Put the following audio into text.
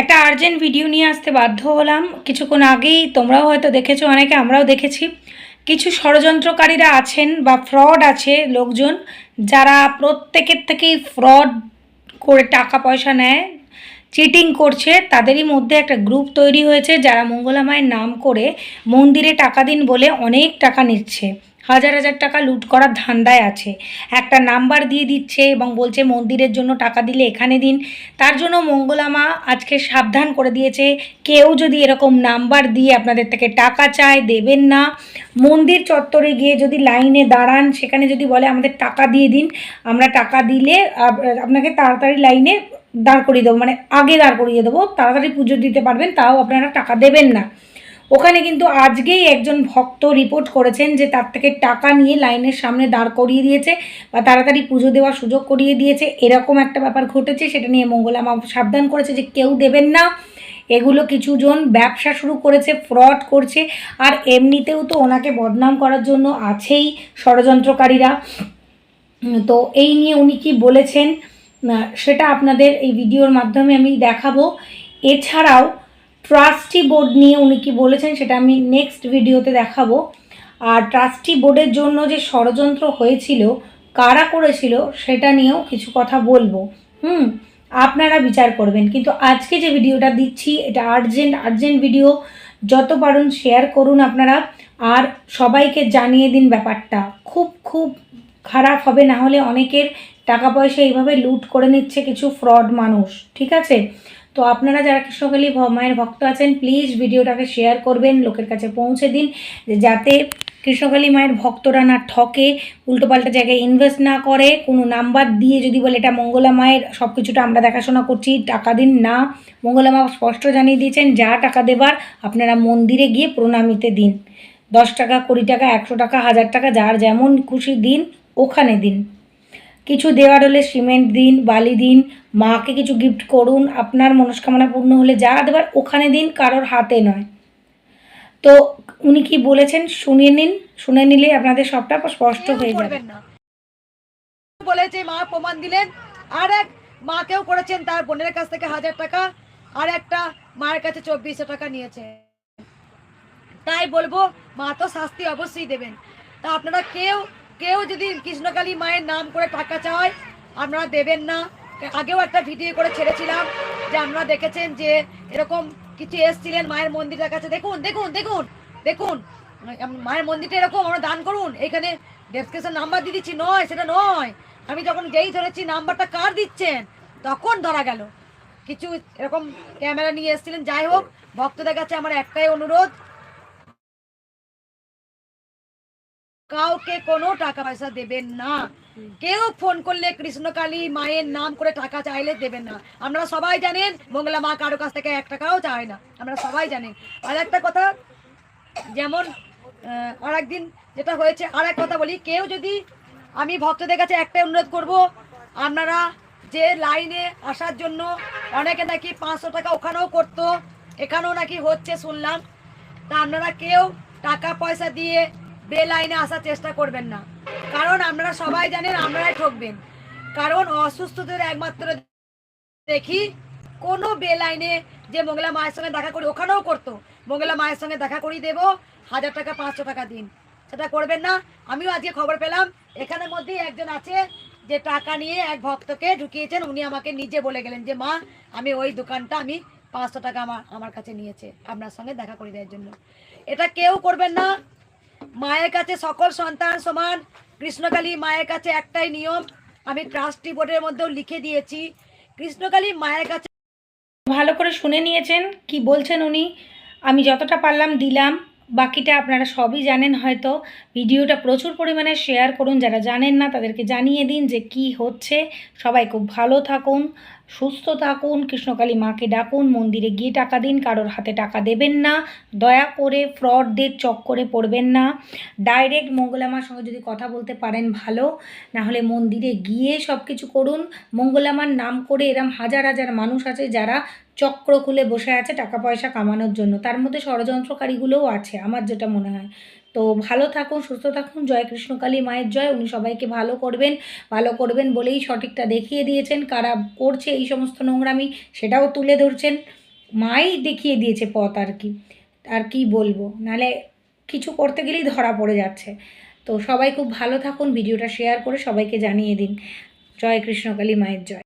একটা urgent video নিয়ে আসতে বাধ্য হলাম। কিছুক্ষণ আগেই তোমরাও হয়তো দেখেছ, অনেকে আমরাও দেখেছি। কিছু ষড়যন্ত্রকারীরা আছেন বা ফ্রড আছে লোকজন, যারা প্রত্যেকের থেকেই ফ্রড করে টাকা পয়সা নেয়। চিটিং করছে, তাদেরই মধ্যে একটা গ্রুপ তৈরি হয়েছে যারা মঙ্গলা মায়ের নাম করে মন্দিরে টাকা দিন বলে অনেক টাকা নিচ্ছে। হাজার হাজার টাকা লুট করার ধান্দায় আছে। একটা নাম্বার দিয়ে দিচ্ছে এবং বলছে, মন্দিরের জন্য টাকা দিলে এখানে দিন। তার জন্য মঙ্গলা মা আজকে সাবধান করে দিয়েছে, কেউ যদি এরকম নাম্বার দিয়ে আপনাদের থেকে টাকা চায়, দেবেন না। মন্দির চত্বরে গিয়ে যদি লাইনে দাঁড়ান, সেখানে যদি বলে আমাদের টাকা দিয়ে দিন, আমরা টাকা দিলে আপনাকে তাড়াতাড়ি লাইনে দাঁড় করিয়ে দেবো মানে আগে দাঁড় করিয়ে দেবো, তাড়াতাড়ি পুজো দিতে পারবেন, তাও আপনারা টাকা দেবেন না। ওখানে কিন্তু আজকেই একজন ভক্ত রিপোর্ট করেছেন যে তার থেকে টাকা নিয়ে লাইনের সামনে দাঁড় করিয়ে দিয়েছে বা তাড়াতাড়ি পুজো দেওয়ার সুযোগ করিয়ে দিয়েছে, এরকম একটা ব্যাপার ঘটেছে, সেটা নিয়ে মঙ্গলা মা সাবধান করেছে যে কেউ দেবেন না। এগুলো কিছুজন ব্যবসা শুরু করেছে ফ্রড করছে, আর এমনিতেও তো ওনাকে বদনাম করার জন্য আছেই ষড়যন্ত্রকারীরা। তো এই নিয়ে উনি কি বলেছেন? সেটা আপনাদের এই ভিডিওর মাধ্যমে আমি দেখাবো। এছাড়াও ট্রাস্টি বোর্ড নিয়ে উনি কি বলেছেন সেটা আমি নেক্সট ভিডিওতে দেখাবো। আর ট্রাস্টি বোর্ডের জন্য যে ষড়যন্ত্র হয়েছিল, কারা করেছিল, সেটা নিয়েও কিছু কথা বলব। হুম, আপনারা বিচার করবেন। কিন্তু আজকে যে ভিডিওটা দিচ্ছি, এটা আর্জেন্ট আর্জেন্ট ভিডিও যত পারুন শেয়ার করুন আপনারা। আর সবাইকে জানিয়ে দিন ব্যাপারটা। খুব খুব খারাপ হবে, না হলে অনেকের টাকা পয়সা এইভাবে লুট করে নিচ্ছে কিছু ফ্রড মানুষ, ঠিক আছে? তো আপনারা যারা কৃষ্ণকালী মায়ের ভক্ত আছেন প্লিজ ভিডিওটাকে শেয়ার করবেন, লোকের কাছে পৌঁছে দিন যাতে কৃষ্ণকালী মায়ের ভক্তরা না ঠকে, উল্টোপাল্টা জায়গায় ইনভেস্ট না করে, কোনো নাম্বার দিয়ে যদি বলে এটা মঙ্গলা মায়ের সব কিছুটা আমরা দেখাশোনা করছি, টাকা দিন না। মঙ্গলা মা স্পষ্ট জানিয়ে দিয়েছেন, যা টাকা দেবার আপনারা মন্দিরে গিয়ে প্রণামিতে দিন। দশ টাকা, কুড়ি টাকা, একশো টাকা, হাজার টাকা, যার যেমন খুশি দিন, ওখানে দিন। কিছু দেওয়ার হলে সিমেন্ট দিন বালি দিন মাকে কিছু গিফট করুন আপনার মনস্কামনা পূর্ণ হলে যা দেবার ওখানে দিন কারোর হাতে নয়। তো উনি কি বলেছেন? শুনিয়ে নিন শুনে নিলে আপনাদের সবটা স্পষ্ট হয়ে যাবে। না। বলেছে মা প্রমাণ দিলেন আর এক মাকেও করেছেন তার বোনের কাছ থেকে হাজার টাকা আর একটা মায়ের কাছে চব্বিশশো টাকা নিয়েছে। তাই বলব মা তো শাস্তি অবশ্যই দেবেন। তা আপনারা কেউ কেউ যদি কৃষ্ণকালী মায়ের নাম করে টাকা চায় আপনারা দেবেন না। আগেও একটা ভিডিও করে ছেড়েছিলাম যে আপনারা দেখেছেন যে এরকম কিছু এসছিলেন মায়ের মন্দিরের কাছে। দেখুন দেখুন দেখুন দেখুন। মায়ের মন্দিরটা এরকম, আমরা দান করুন। এখানে ডেসক্রিপশন নাম্বার দিয়ে দিচ্ছি, নয়, সেটা নয়। আমি যখন যেই ধরেছি, নাম্বারটা কার দিচ্ছেন? তখন ধরা গেল। কিছু এরকম ক্যামেরা নিয়ে এসেছিলেন। যাই হোক, ভক্তদের কাছে আমার একটাই অনুরোধ কাউকে কোনো টাকা পয়সা দেবেন না। কেউ ফোন করলে কৃষ্ণকালী মায়ের নাম করে টাকা চাইলে দেবেন না। আমরা সবাই জানেন, মঙ্গলা মা কারও কাছ থেকে এক টাকাও চায় না। আমরা সবাই জানেন। আর একটা কথা, যেমন আর একদিন যেটা হয়েছে আর এক কথা বলি, কেউ যদি আমি ভক্তদের কাছে একটাই অনুরোধ করব, আপনারা যে লাইনে আসার জন্য অনেকে নাকি পাঁচশো টাকা ওখানেও করতো, এখানেও নাকি হচ্ছে শুনলাম, তা আপনারা কেউ টাকা পয়সা দিয়ে বে লাইনে আসার চেষ্টা করবেন না। কারণ আপনারা সবাই জানেন, আমরাই ঠকবেন। কারণ অসুস্থদের একমাত্র দেখি কোনো বে লাইনে যে মঙ্গলা মায়ের সঙ্গে দেখা করি, ওখানেও করতো। মঙ্গলা মায়ের সঙ্গে দেখা করিয়ে দেবো, হাজার টাকা, পাঁচশো টাকা দিন। সেটা করবেন না। আমিও আজকে খবর পেলাম এখানের মধ্যেই একজন আছে যে টাকা নিয়ে এক ভক্তকে ঢুকিয়েছেন, উনি আমাকে নিজে বলে গেলেন যে, মা, আমি ওই দোকানটা আমি পাঁচশো টাকা আমার আমার কাছে নিয়েছে, আপনার সঙ্গে দেখা করে দেওয়ার জন্য। এটা কেউ করবেন না। মায়ের কাছে সকল সন্তান সমান, কৃষ্ণকালী মায়ের কাছে একটাই নিয়ম, আমি ট্রাস্টি বোর্ডের মধ্যেও লিখে দিয়েছি। কৃষ্ণকালী মায়ের কাছে ভালো করে শুনে নিয়েছেন, কি বলছেন উনি? আমি যতটা পারলাম দিলাম, বাকিটা আপনারা সবই জানেন হয়তো। ভিডিওটা প্রচুর পরিমাণে শেয়ার করুন, যারা জানেন না তাদেরকে জানিয়ে দিন যে কি হচ্ছে। সবাই খুব ভালো থাকুন। সুস্থ থাকুন, কৃষ্ণকালী মাকে ডাকুন, মন্দিরে গিয়ে টাকা দিন, কারোর হাতে টাকা দেবেন না, দয়া করে ফ্রডদের চক্করে পড়বেন না। ডাইরেক্ট মঙ্গলামার সঙ্গে যদি কথা বলতে পারেন ভালো না হলে মন্দিরে গিয়ে সব কিছু করুন। মঙ্গলামার নাম করে এরম হাজার হাজার মানুষ আছে যারা চক্র খুলে বসে আছে টাকা পয়সা কামানোর জন্য। তার মধ্যে ষড়যন্ত্রকারীগুলোও আছে, আমার যেটা মনে হয়। তো ভালো থাকুন, সুস্থ থাকুন। জয় কৃষ্ণকালী মায়ের জয়। উনি সবাইকে ভালো করবেন ভালো করবেন বলেই সঠিকটা দেখিয়ে দিয়েছেন। কারা করছে এই সমস্ত নোংরামি সেটাও তুলে ধরছেন। মাই দেখিয়ে দিয়েছে পথ আর কি আর কি বলব। নাহলে কিছু করতে গেলেই ধরা পড়ে যাচ্ছে। তো সবাই খুব ভালো থাকুন, ভিডিওটা শেয়ার করে সবাইকে জানিয়ে দিন। জয় কৃষ্ণকালী মায়ের জয়।